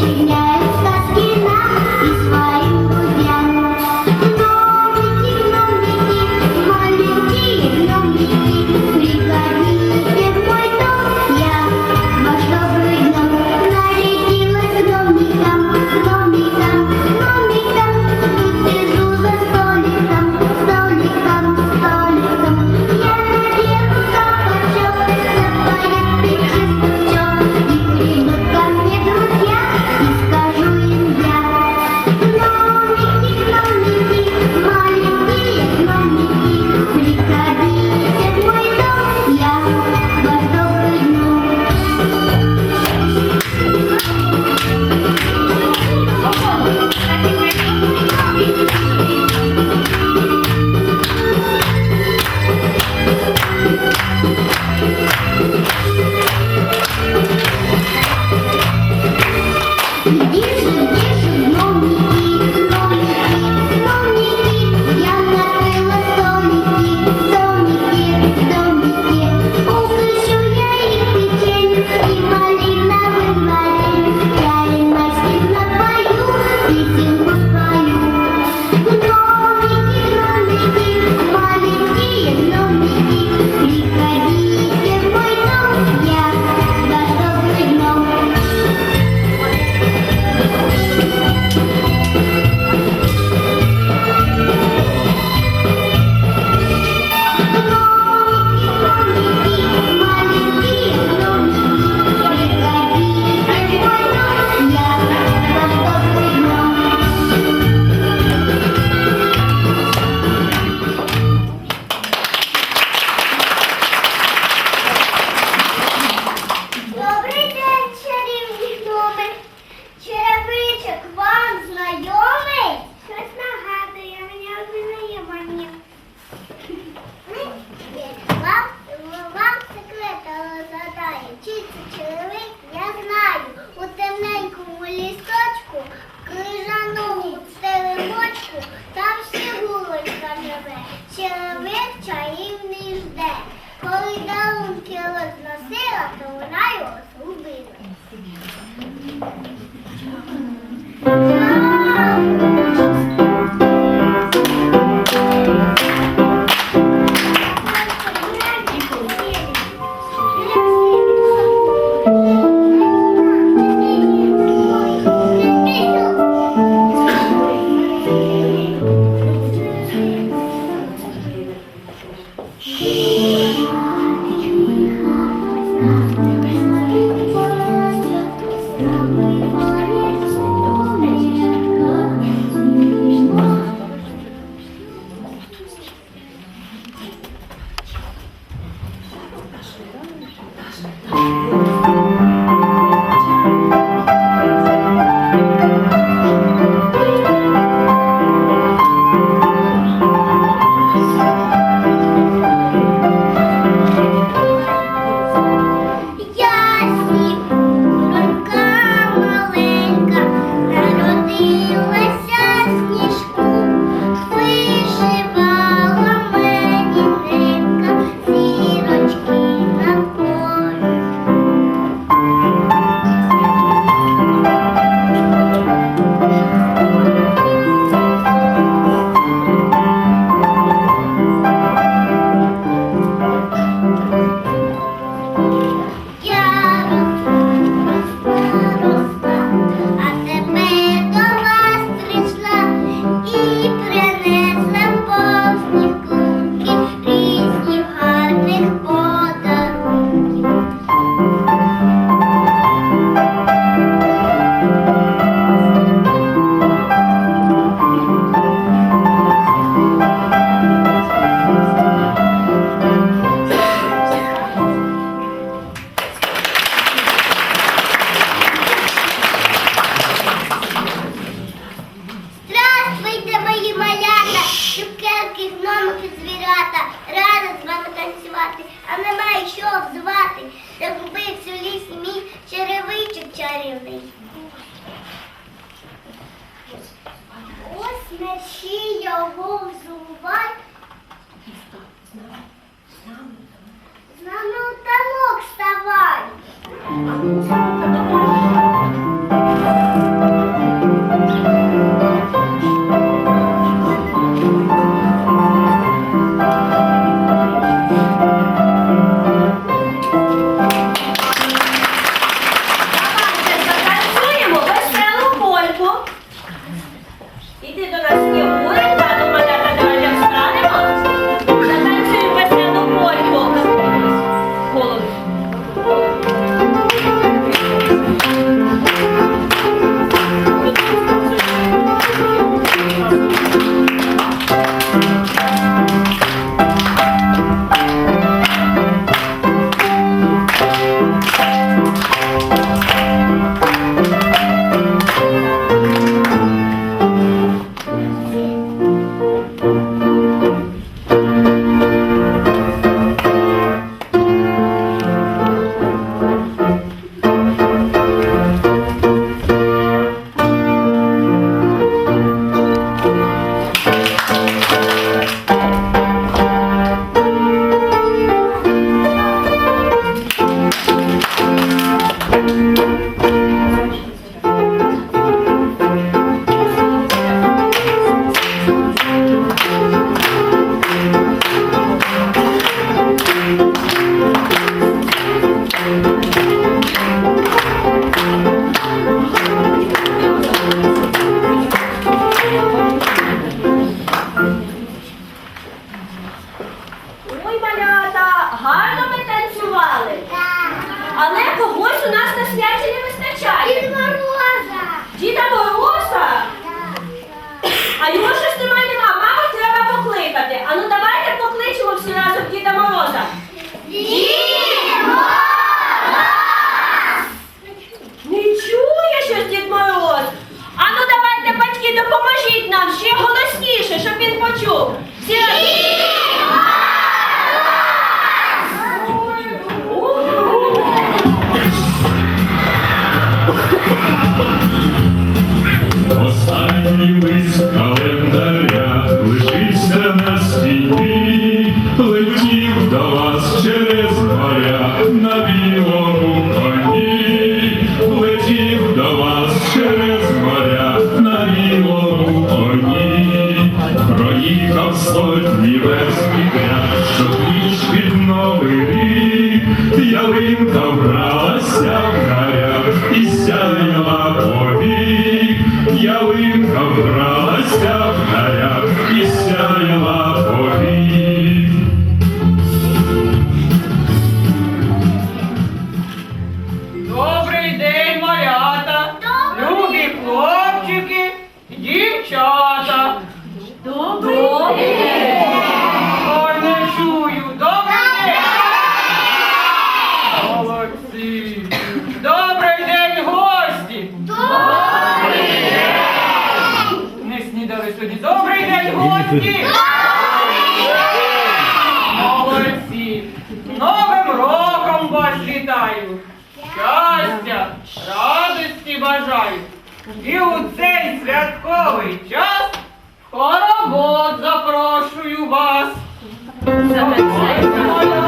watching you Новим роком вас вітаю! Щастя, радості бажаю! І у цей святковий час хоровод запрошую вас! Запечайте моя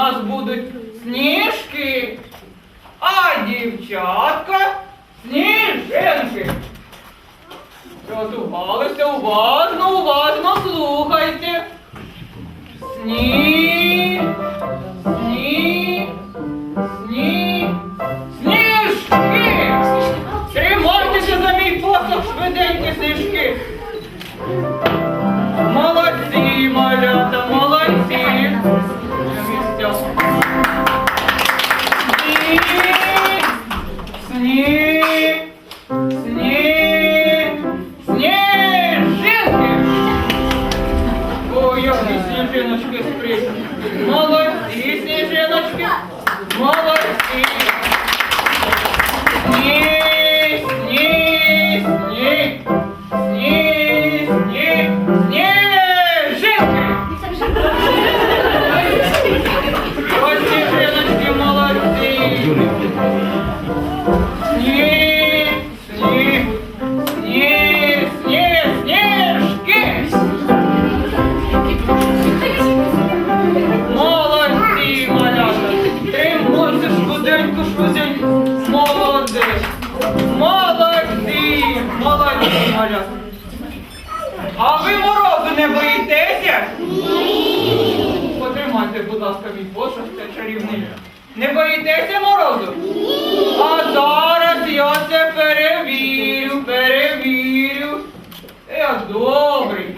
нас будуть сніжки, а дівчатка сніженки. Готувалися уважно, уважно слухайте. Сніг, сніг, сніг. Молодцы, женочки, встречи. Молодцы, женочки. Молодцы. И... боїтеся? Потримайте, будь ласка, мій посох, це чарівний. Не боїтеся морозу? А зараз я це перевірю, перевірю. Я добрий.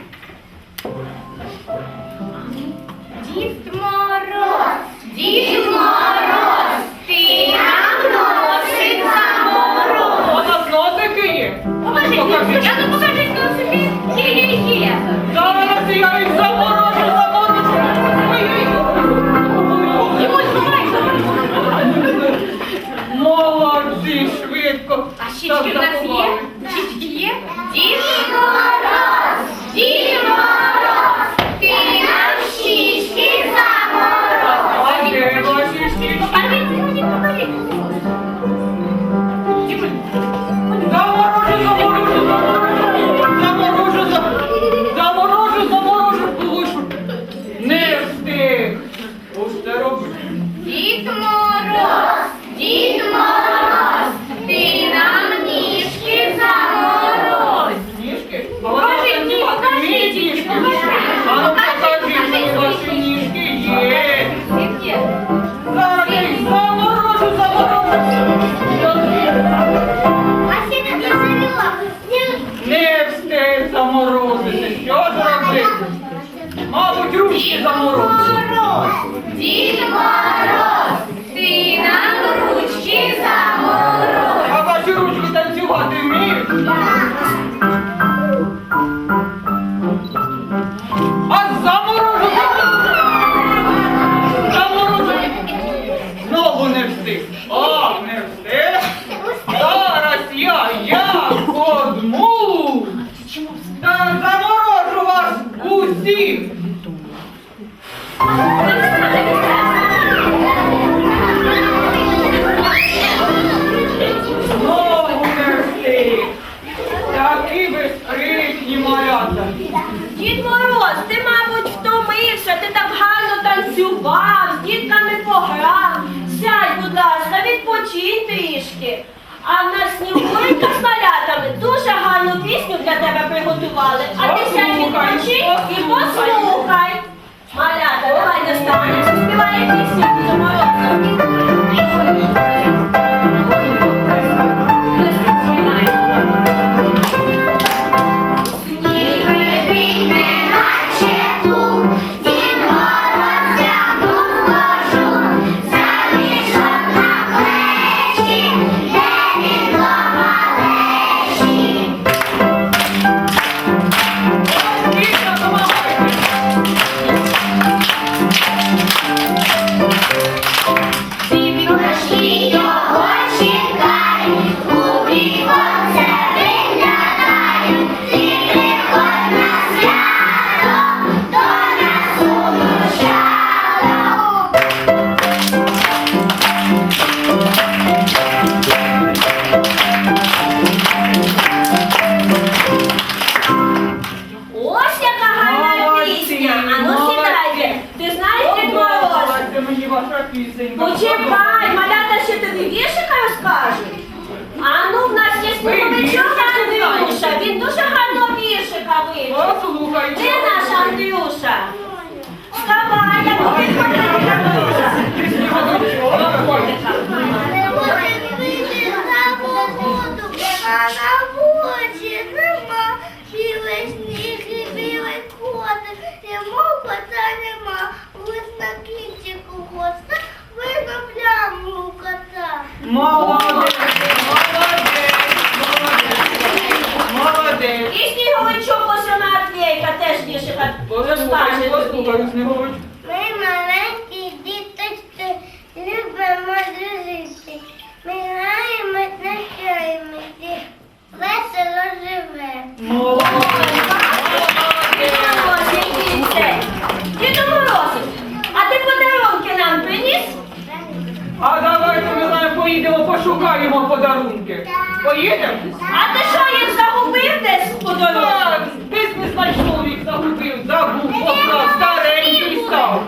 Дід Мороз, Дід Мороз, ти нам носить замороз. У нас носики є. Покажіть, Зараз я їх заморожу, заморожу. Молодці, швидко. А щічки в нас є? Thank you. Ваша пісенька. Почекай, малята ще тобі віршика розкажуть. А ну, в нас є віршики Андрюша. Він дуже гарно віршика вивчив. Послухайте. Де наш Андрюша? Вставай, я буду підходити Андрюша. Не може вийти на погоду, а на у кота. Молодець, молодець, молодець, молодець. І сніговичок ось вона теж віршика розкаже Послухай, тобі. послухай, Ми маленькі діточки, любимо дружити. Ми граємо, навчаємося, весело живемо. Молодець. А давайте ми знаємо, поїдемо, пошукаємо подарунки. Поїдемо? А ти що їх загубив десь по дорозі? Так, десь не знайшов їх, загубив, забув, поклав, старенький став.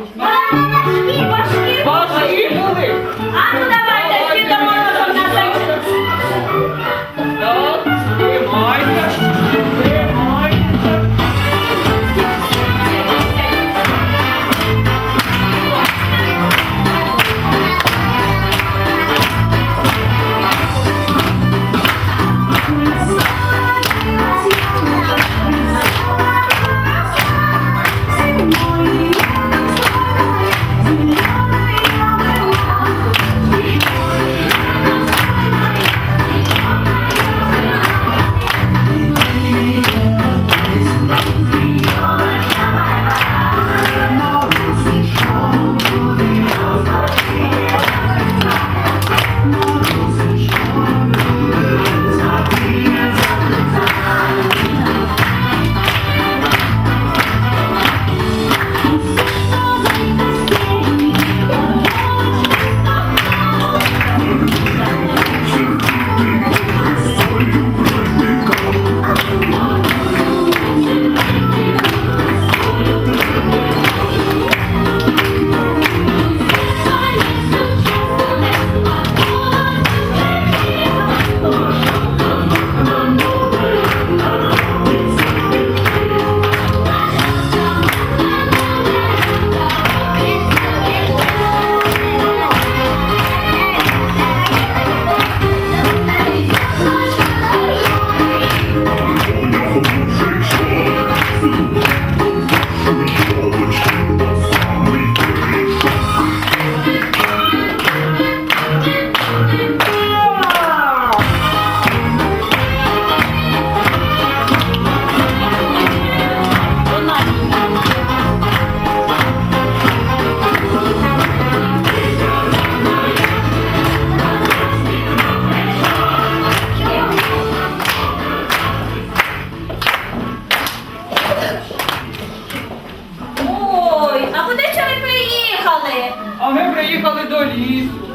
А ми приїхали до лісу.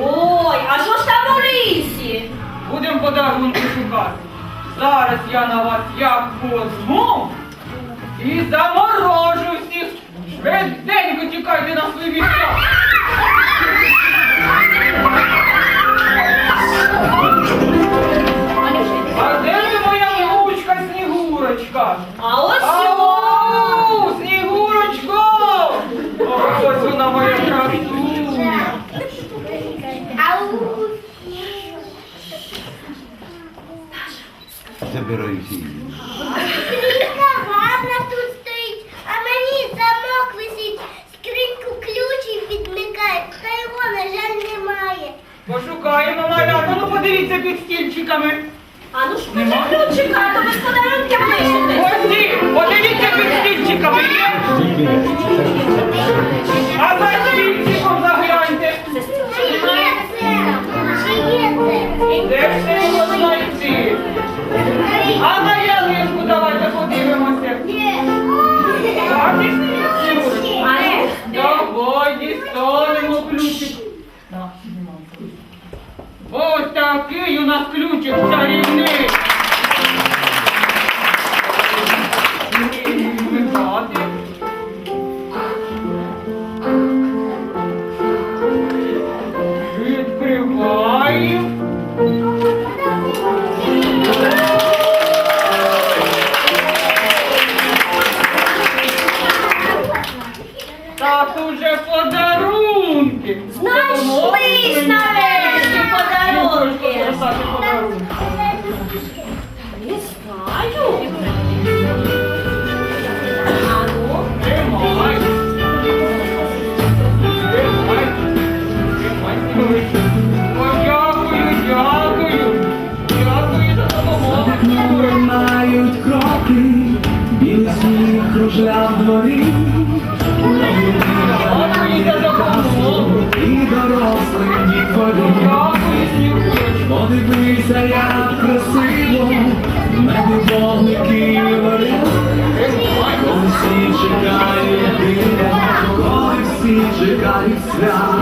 Ой, а що ж там у лісі? Будемо подарунки шукати. Зараз я на вас як позму і заморожу всіх. Швиденько тікайте на свої місця. А де ж моя внучка Снігурочка? А ось його. Ау, Снігурочко! Ось вона моя красуня. Ау. Забираюся її. Гарна тут стоїть, а мені замок висить. Скриньку ключі відмикає, та його, на жаль, немає. Пошукаємо малята, ну подивіться під стільчиками. А ну ж Нема? ключика, то без подарунки лишитесь. А на ялинку давайте подивимося. Бачиш, Давай дістанемо ключик. Ось такий у нас ключик чарівний. Як красиво, на вогники коли всі чекають коли всі чекають свят,